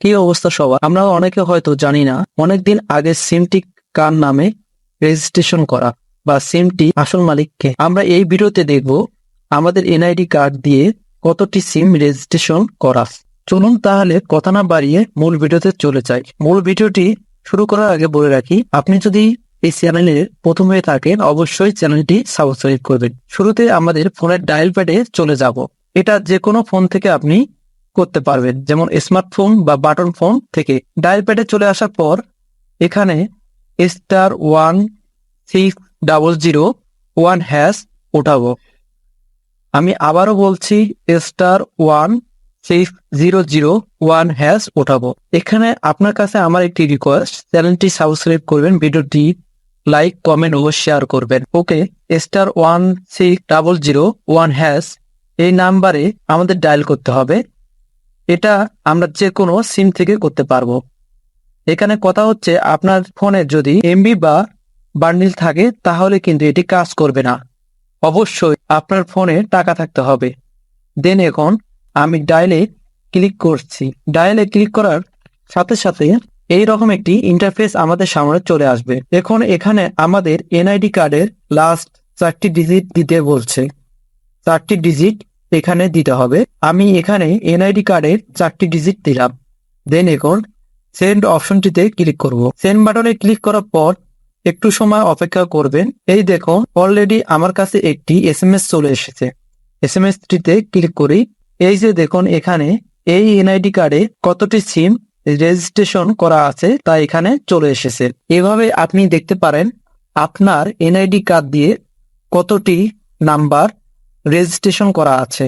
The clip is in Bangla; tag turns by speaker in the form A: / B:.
A: কি অবস্থা সবার? আমরা অনেকে হয়তো জানি না, অনেকদিন আগে সিমটি কার নামে রেজিস্ট্রেশন করা বা সিমটি আসল মালিককে। আমরা এই ভিডিওতে দেখব আমাদের এনআইডি কার্ড দিয়ে কতটি সিম রেজিস্ট্রেশন করা। চলুন তাহলে কথা না বাড়িয়ে মূল ভিডিওতে চলে যাই। মূল ভিডিওটি শুরু করার আগে বলে রাখি, আপনি যদি এই চ্যানেলের প্রথম হয়ে থাকেন, অবশ্যই চ্যানেলটি সাবস্ক্রাইব করবেন। শুরুতে আমাদের ফোনের ডায়াল প্যাডে চলে যাব। এটা যে কোনো ফোন থেকে আপনি করতে পারবেন। যেমন স্মার্টফোন বা বাটন ফোন থেকে। ডায়াল প্যাডে চলে আসার পর এখানে star one six double zero one hash ওঠাবো। আমি আবারও বলছি star one six zero zero one hash ওঠাবো। এখানে আপনার কাছে আমার একটি রিকোয়েস্ট চ্যানেলটি সাবস্ক্রাইব করবেন, ভিডিওটি লাইক কমেন্ট ও শেয়ার করবেন। Okay star one six double zero one hash এই নাম্বারে আমাদের ডায়াল করতে হবে। এটা আমরা যে কোনো সিম থেকে করতে পারব। এখানে কথা হচ্ছে, আপনার ফোনে যদি এমবি বা বান্ডিল থাকে, তাহলে কিন্তু এটি কাজ করবে না। অবশ্যই আপনার ফোনে টাকা থাকতে হবে। দেন এখন আমি ডায়ালে ক্লিক করছি। ডায়ালে ক্লিক করার সাথে সাথে এই রকম একটি ইন্টারফেস আমাদের সামনে চলে আসবে। এখন এখানে আমাদের এনআইডি কার্ডের লাস্ট চারটি ডিজিট দিতে বলছে। চারটি ডিজিট এখানে দিতে হবে। আমি এখানে এনআইডি কার্ডের চারটি ডিজিট দিলাম। দেন এখন সেন্ড অপশনটিতে ক্লিক করব। সেন্ড বাটনে ক্লিক করার পর একটু সময় অপেক্ষা করবেন। এই দেখুন অলরেডি আমার কাছে একটি এসএমএস চলে এসেছে। এসএমএস টিতে ক্লিক করি। এই যে দেখুন, এখানে এই এনআইডি কার্ডে কতটি সিম রেজিস্ট্রেশন করা আছে তা এখানে চলে এসেছে। এভাবে আপনি দেখতে পারেন, আপনার এনআইডি কার্ড দিয়ে কতটি নাম্বার রেজিস্ট্রেশন করা আছে।